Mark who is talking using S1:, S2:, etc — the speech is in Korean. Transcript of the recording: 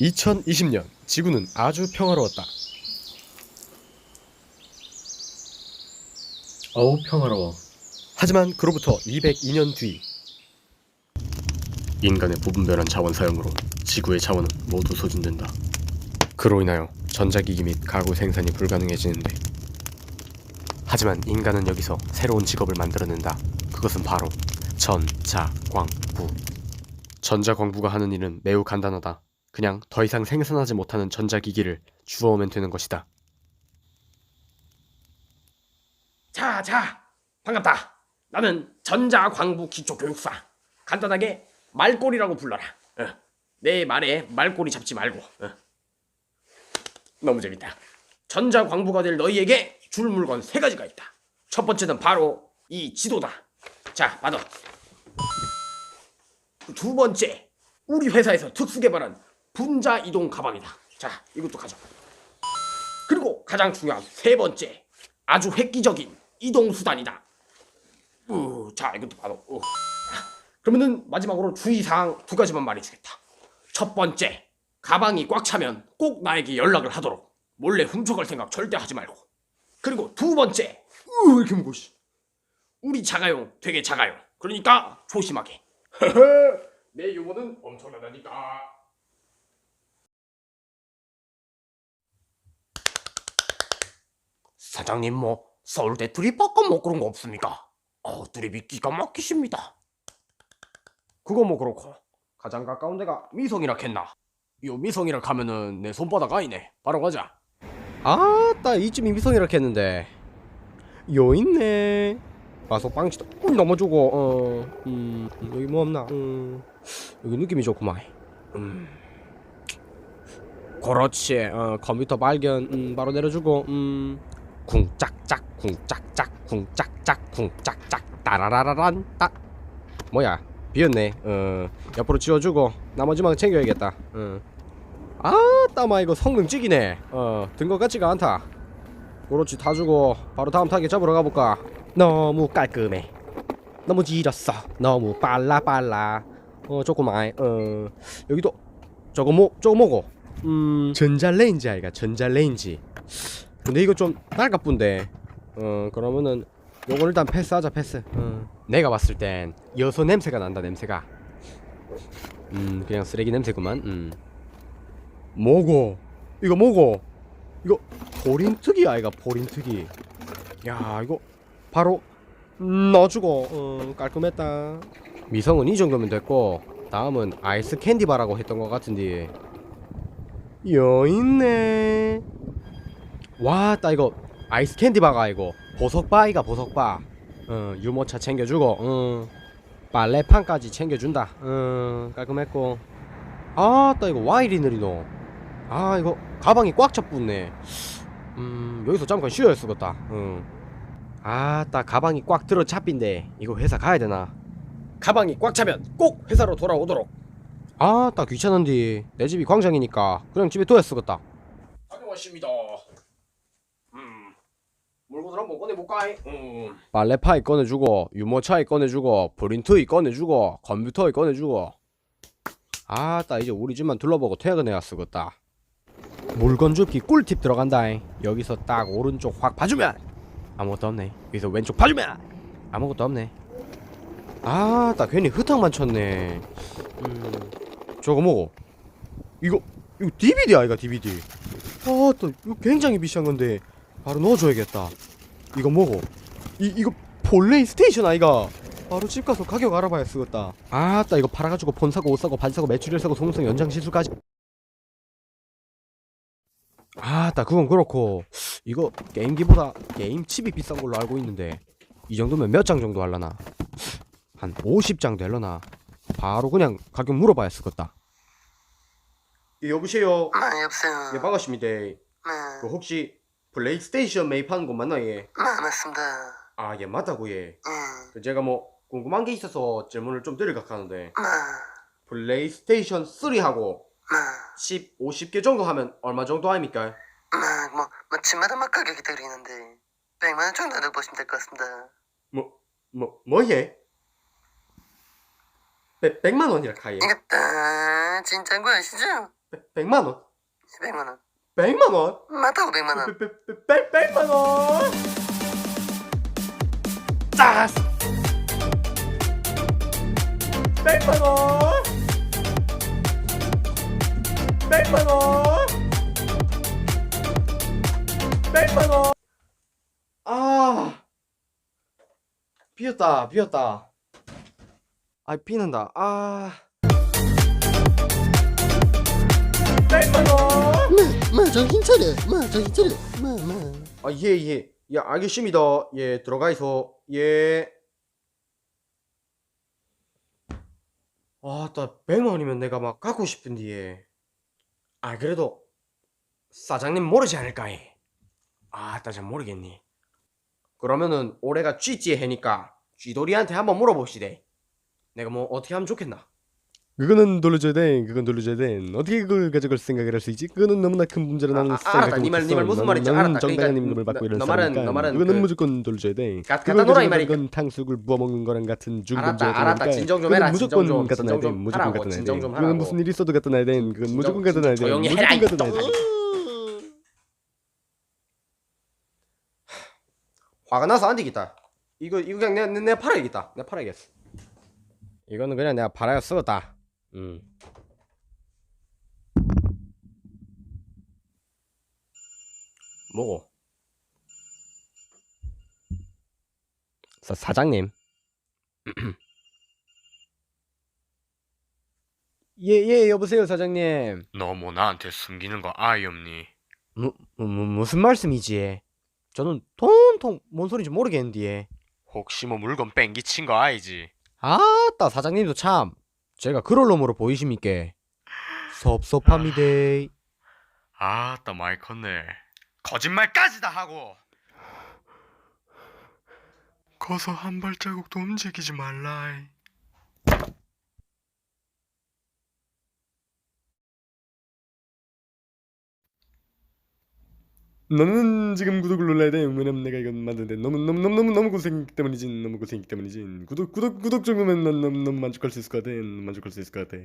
S1: 2020년 지구는 아주 평화로웠다.
S2: 어우 평화로워.
S1: 하지만 그로부터 202년 뒤 인간의 무분별한 자원 사용으로 지구의 자원은 모두 소진된다. 그로 인하여 전자기기 및 가구 생산이 불가능해지는데 하지만 인간은 여기서 새로운 직업을 만들어낸다. 그것은 바로 전자광부. 전자광부가 하는 일은 매우 간단하다. 그냥 더 이상 생산하지 못하는 전자기기를 주워오면 되는 것이다.
S3: 자, 자, 반갑다. 나는 전자광부 기초교육사. 간단하게 말꼬리라고 불러라. 어. 내 말에 말꼬리 잡지 말고. 어. 너무 재밌다. 전자광부가 될 너희에게 줄 물건 세 가지가 있다. 첫 번째는 바로 이 지도다. 자, 받아. 두 번째, 우리 회사에서 특수 개발한 분자 이동 가방이다. 자, 이것도 가져. 그리고 가장 중요한 세 번째, 아주 획기적인 이동 수단이다. 우, 자, 이것도 바로. 우. 그러면은 마지막으로 주의사항 두 가지만 말해주겠다. 첫 번째, 가방이 꽉 차면 꼭 나에게 연락을 하도록 몰래 훔쳐갈 생각 절대 하지 말고. 그리고 두 번째, 우, 왜 이렇게 무거워? 씨. 우리 자가용 되게 작아요. 그러니까 조심하게. 내 유머는 엄청나다니까. 사장님 뭐 서울대 드립학과 뭐 그런 거 없습니까? 어 드립이 기가 막히십니다. 그거 뭐 그렇고 가장 가까운 데가 미성이라 했나? 요 미성이라 가면은 내 손바닥 아니네. 바로 가자.
S1: 아따 이쯤이 미성이라 했는데 요 있네 와서 빵치도 꾹 넘어주고 어, 음, 여기 뭐 없나 음, 여기 느낌이 좋구만 음. 그렇지 어, 컴퓨터 발견 음, 바로 내려주고 음. 쿵짝짝 쿵짝짝 쿵짝짝 쿵짝짝 따라라라란 따 뭐야? 비었네. 어, 옆으로 지워주고 나머지만 챙겨야겠다. 어. 아 따마 이거 성능 찍이네. 어 든것 같지가 않다. 그렇지 다 주고 바로 다음 타겟 잡으러 가볼까? 너무 깔끔해. 너무 지렸어. 너무 빨라 빨라. 어 조그마해 어 여기도 저거 뭐 저거 뭐고? 음 전자레인지 아이가 전자레인지 근데 이거 좀 낡아뿐데 어 그러면은 요거 일단 패스하자 패스 어. 내가 봤을 땐 여소 냄새가 난다 냄새가 음 그냥 쓰레기 냄새구만 음 뭐고? 이거 뭐고? 이거 포린특이 아이가 포린특이. 야 이거 바로 음, 넣어주고 어, 깔끔했다. 미성은 이 정도면 됐고 다음은 아이스 캔디바라고 했던 것 같은데 여 있네. 와따 이거 아이스 캔디 바가 이거 보석바 이가 보석바. 어 유모차 챙겨주고 어, 빨래판까지 챙겨준다. 어 깔끔했고 아따 이거 와이리 느리노. 아 이거 가방이 꽉 차붙네 음 여기서 잠깐 쉬어야 쓰겠다 응. 아따 가방이 꽉 들어 잡힌데 이거 회사 가야 되나
S3: 가방이 꽉 차면 꼭 회사로 돌아오도록.
S1: 아따 귀찮은데 내 집이 광장이니까 그냥 집에 둬야 쓰겠다
S3: 다녀왔습니다. 음, 물건을 한번 꺼내볼까? 음,
S1: 빨래파이 꺼내주고 유모차이 꺼내주고 프린트이 꺼내주고 컴퓨터이 꺼내주고. 아따 이제 우리 집만 둘러보고 퇴근해야 쓰겠다. 물건 줍기 꿀팁 들어간다 여기서 딱 오른쪽 확 봐주면 아무것도 없네. 여기서 왼쪽 봐주면 아무것도 없네. 아따 괜히 흙탕만 쳤네. 음 저거 뭐고? 이거 이거 DVD 아이가 DVD 아따 이거 굉장히 비싼 건데 바로 넣어줘야겠다 이거 뭐고 이 이거 플레이스테이션 아이가 바로 집 가서 가격 알아봐야 쓰겠다. 아따 이거 팔아가지고 폰 사고 옷 사고 반 사고 매출일 사고 송송 연장 시술까지. 아따 그건 그렇고. 이거 게임기보다 게임 칩이 비싼 걸로 알고 있는데 이 정도면 몇 장 정도 할라나? 한 50장 될라나? 바로 그냥 가격 물어봐야 쓰겠다. 예, 여보세요?
S4: 아, 여보세요.
S1: 예 반갑습니다.
S4: 네.
S1: 그 혹시 플레이스테이션 매입하는 곳 맞나 예?
S4: 아, 맞습니다.
S1: 아 예 맞다고 예
S4: 예.
S1: 그 제가 뭐 궁금한 게 있어서 질문을 좀 드릴까 하는데
S4: 마,
S1: 플레이스테이션 3하고
S4: 마,
S1: 10, 50개 정도 하면 얼마 정도 아닙니까?
S4: 마, 뭐, 뭐, 집마다 막 가격이 다르는데, 100만 원 정도로 보시면 될 것 같습니다.
S1: 뭐, 뭐, 뭐예? 100, 100만 원이라 카예
S4: 이거 다 진짜인 거 아시죠?
S1: 100 만 원?
S5: 100만 원
S1: 100만 원?
S5: 맞다고 100만 원
S1: 100, 100 만 원? 짜스! 100만 원? 100만 원? 100만 원? 아 비었다 비었다 아 비는다 아 100만 원?
S4: 마, 마 정신 차려. 마 정신 차려. 마, 마.
S1: 아, 예, 예. 예, 알겠습니다. 예, 들어가 있어. 예. 아, 나 100만 원이면 내가 막 갖고 싶은데. 예. 아, 그래도 사장님 모르지 않을까? 예. 아, 나잘 모르겠니. 그러면은 올해가 쥐찌의 해니까 쥐돌이한테 한번 물어봅시다. 내가 뭐 어떻게 하면 좋겠나?
S6: 그거는 돌려줘야 돼. 그건 돌려줘야 돼. 어떻게 그걸 가져갈 생각을 할 수 있지? 그거는 너무나 큰 문제라 나는
S1: 아, 아,
S6: 생각을
S1: 알았다. 네 말- 네
S6: 못했어.
S1: 말 무슨
S6: 나는-
S1: 말인지
S6: 나는
S1: 알았다.
S6: 정당한
S1: 그러니까
S6: 임금을 받고
S1: 너-
S6: 이런 사람이니까
S1: 너 말은
S6: 그거는
S1: 그-
S6: 무조건 돌려줘야 돼.
S1: 갖다 놓으라 이 말이니까.
S6: 그건 탕수육을 부어 먹는 거랑 같은 중금
S1: 알았다, 알았다. 진정 좀 해라,
S6: 무조건 갖다 놔야 돼. 무조건 갖다 놔야 돼. 그건. 무슨 일 있어도 갖다 놔야 돼. 그건 무조건 갖다 놔야 돼. 무조건 갖다 놔야 돼.
S1: 화가 나서 안 되겠다. 이거 이거 그냥 내가 내가 팔아야겠다. 내가 팔아야겠어.
S6: 이거는 그냥 내가 팔아야 쓰겠다. 음.
S1: 뭐고?
S6: 사, 사장님. 예, 예, 여보세요, 사장님.
S7: 너 뭐 나한테 숨기는 거 아이 없니?
S6: 무, 무, 무, 무슨 말씀이지? 저는 통통 뭔 소리인지 모르겠는데.
S7: 혹시 뭐 물건 뺑기친 거 아이지?
S6: 아따, 사장님도 참. 제가 그럴 놈으로 보이십니까? 섭섭합니다.
S7: 아따 많이 컸네 거짓말까지 다 하고 거서 한 발자국도 움직이지 말라
S6: 너는 지금 구독을 눌러야 돼. 왜냐면 내가 이건 만드는데 너무 너무 너무 너무 너무 고생이기 때문이지. 너무 고생이기 때문이지. 구독 구독 구독 정도면 넌 너무 너무 만족할 수 있을 것 같아. 만족할 수 있을 것 같아.